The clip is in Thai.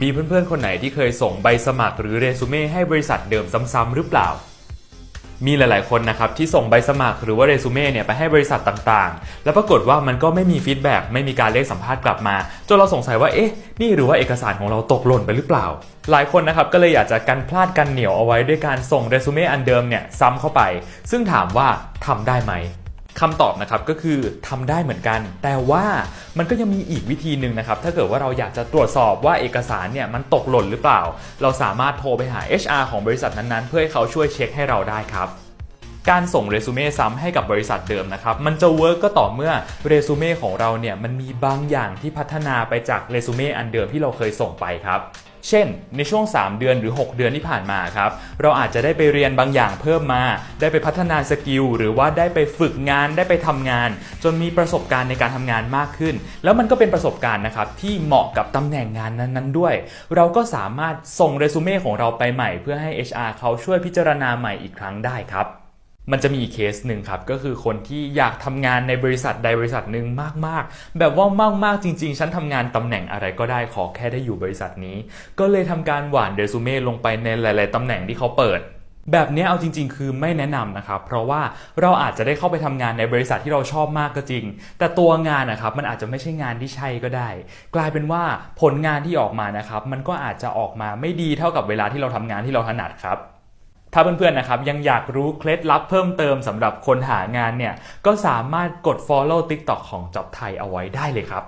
มีเพื่อนๆ คนไหนที่เคยส่งใบสมัครหรือเรซูเม่ให้บริษัทเดิมซ้ำๆหรือเปล่า มีหลายๆคนนะครับที่ส่งใบสมัครหรือว่าเรซูเม่เนี่ยไปให้บริษัทต่างๆ แล้วปรากฏว่ามันก็ไม่มีฟีดแบ็กไม่มีการเรียกสัมภาษณ์กลับมาจนเราสงสัยว่าเอ๊ะนี่หรือว่าเอกสารของเราตกหล่นไปหรือเปล่า หลายคนนะครับก็เลยอยากจะกันพลาดกันเหนียวเอาไว้ด้วยการส่งเรซูเม่อันเดิมเนี่ยซ้ำเข้าไป ซึ่งถามว่าทำได้ไหม คำตอบนะครับก็คือทำได้เหมือนกัน แต่ว่ามันก็ยังมีอีกวิธีหนึ่งนะครับ ถ้าเกิดว่าเราอยากจะตรวจสอบว่าเอกสารเนี่ยมันตกหล่นหรือเปล่า เราสามารถโทรไปหา HR ของบริษัทนั้นๆ เพื่อให้เขาช่วยเช็คให้เราได้ครับการส่งเรซูเม่ซ้ำให้กับบริษัทเดิมนะครับ มันจะเวิร์กก็ต่อเมื่อเรซูเม่ของเราเนี่ยมันมีบางอย่างที่พัฒนาไปจากเรซูเม่อันเดิมที่เราเคยส่งไปครับ เช่น ในช่วง 3 เดือนหรือ 6 เดือนที่ผ่านมาครับ เราอาจจะได้ไปเรียนบางอย่างเพิ่มมา ได้ไปพัฒนาสกิลหรือว่าได้ไปฝึกงานได้ไปทำงาน จนมีประสบการณ์ในการทำงานมากขึ้น แล้วมันก็เป็นประสบการณ์นะครับที่เหมาะกับตำแหน่งงานนั้นๆด้วย เราก็สามารถส่งเรซูเม่ของเราไปใหม่ เพื่อให้ HR เขาช่วยพิจารณาใหม่อีกครั้งได้ครับ มันจะมีอีกเคสหนึ่งครับ ก็คือคนที่อยากทำงานในบริษัทใดบริษัทหนึ่งมากๆ แบบว่ามากๆจริง ๆ ฉันทำงานตำแหน่งอะไรก็ได้ขอแค่ได้อยู่บริษัทนี้ ก็เลยทำการหว่านเรซูเม่ลงไปในหลาย ๆตำแหน่งที่เขาเปิดแบบนี้เอาจริง ๆ คือไม่แนะนำนะครับ เพราะว่าเราอาจจะได้เข้าไปทำงานในบริษัทที่เราชอบมากก็จริง แต่ตัวงานนะครับมันอาจจะไม่ใช่งานที่ใช่ก็ได้ กลายเป็นว่าผลงานที่ออกมานะครับ มันก็อาจจะออกมาไม่ดีเท่ากับเวลาที่เราทำงานที่เราถนัดครับ ถ้าเพื่อนๆนะครับยังอยากรู้เคล็ดลับเพิ่มเติมสำหรับคนหางานเนี่ยก็สามารถกด follow TikTok ของ Job ไทยเอาไว้ได้เลยครับ